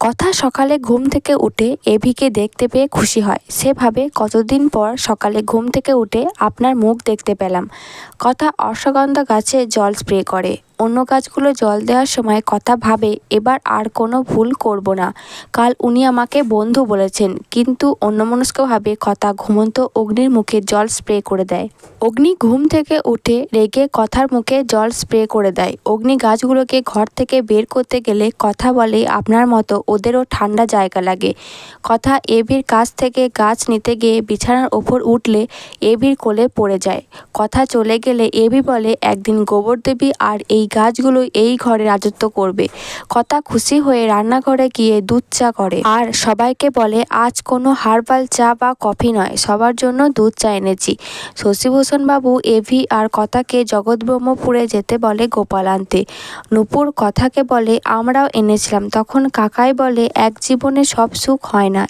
কথা সকালে ঘুম থেকে উঠে এভিকে দেখতে পেয়ে খুশি হয়। সেভাবে কতদিন পর সকালে ঘুম থেকে উঠে আপনার মুখ দেখতে পেলাম। কথা অশ্বগন্ধা গাছে জল স্প্রে করে। অন্য গাছগুলো জল দেওয়ার সময় কথা ভাবে, এবার আর কোনো ভুল করব না। কাল উনি আমাকে বন্ধু বলেছেন, কিন্তু অন্যমনস্কভাবে কথা ঘুমন্ত অগ্নির মুখে জল স্প্রে করে দেয়। অগ্নি ঘুম থেকে উঠে রেগে কথার মুখে জল স্প্রে করে দেয়। অগ্নি গাছগুলোকে ঘর থেকে বের করতে গেলে কথা বলে, আপনার মতো ওদেরও ঠান্ডা জায়গা লাগে কথা এভির কাছ থেকে গাছ নিতে গিয়ে বিছানার ওপর উঠলে এভির কোলে পড়ে যায়। কথা চলে গেলে এভি বলে, একদিন গোবর দেবী আর এই গাছগুলো এই ঘরে রাজত্ব করবে। কথা খুশি হয়ে রান্নাঘরে গিয়ে দুধ চা করে। আর সবাইকে বলে, আজ কোনো হার্বাল চা বা কফি নয়, সবার জন্য দুধ চা এনেছি। শশীভূষণ বাবু এভি আর কথাকে জগৎব্রহ্মপুরে যেতে বলে গোপাল আনতে। নূপুর কথাকে বলে, আমরাও এনেছিলাম। তখন কাকাই বলে, এক জীবনে সব সুখ হয় না।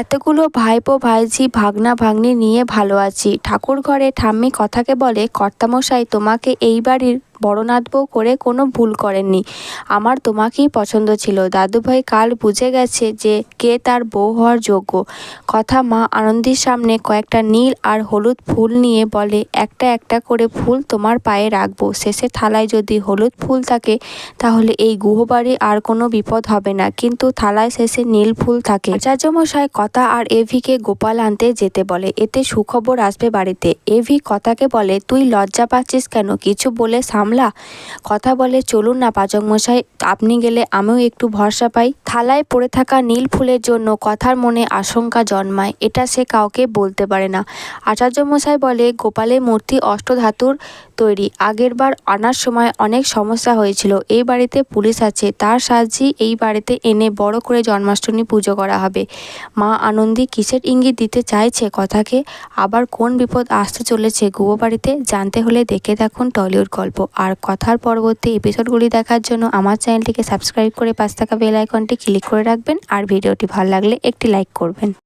এতগুলো ভাইপো ভাইঝি ভাগনা ভাগ্নি নিয়ে ভালো আছি। ঠাকুর ঘরে ঠাম্মি কথাকে বলে, কর্তামশাই, তোমাকে এই বাড়ির বড়নাথ বউ করে কোনো ভুল করেননি। আমার তোমাকেই পছন্দ ছিল। দাদুভাই কাল বুঝে গেছে যে কে তার বউ হওয়ার যোগ্য। কথা মা আনন্দের সামনে কয়েকটা নীল আর হলুদ ফুল নিয়ে বলে, একটা একটা করে ফুল তোমার পায়ে রাখব। শেষে থালায় যদি হলুদ ফুল থাকে, তাহলে এই গুহবাড়ি আর কোনো বিপদ হবে না। কিন্তু থালায় শেষে নীল ফুল থাকে। আচার্যমশাই কথা আর এভিকে গোপাল আনতে যেতে বলে। এতে সুখবর আসবে বাড়িতে। এভি কথাকে বলে, তুই লজ্জা পাচ্ছিস কেন? কিছু বলে সামলা কথা বলে চলুন না পাচক মশাই, আপনি গেলে আমিও একটু ভরসা পাই। থালায় পড়ে থাকা নীল ফুলের জন্য কথার মনে আশঙ্কা জন্মায়, এটা সে কাউকে বলতে পারে না। আচার্য মশাই বলে গোপালের মূর্তি অষ্টধাতুর তৈরি আগেরবার আনার সময় অনেক সমস্যা হয়েছিল, এই বাড়িতে পুলিশ আছে, তার সাহায্যেই এই বাড়িতে এনে বড় করে জন্মাষ্টমী পুজো করা হবে। মা আনন্দী কিসের ইঙ্গিত দিতে চাইছে কথাকে? আবার কোন বিপদ আসতে চলেছে গুয়ো বাড়িতে জানতে হলে দেখে দেখুন টলিউড গল্প। আর কথার পরবর্তী এপিসোডগুলি দেখার জন্য আমার চ্যানেলটিকে সাবস্ক্রাইব করে পাশ থাকা বেল আইকনটি ক্লিক করে রাখবেন। আর ভিডিওটি ভালো লাগলে একটি লাইক করবেন।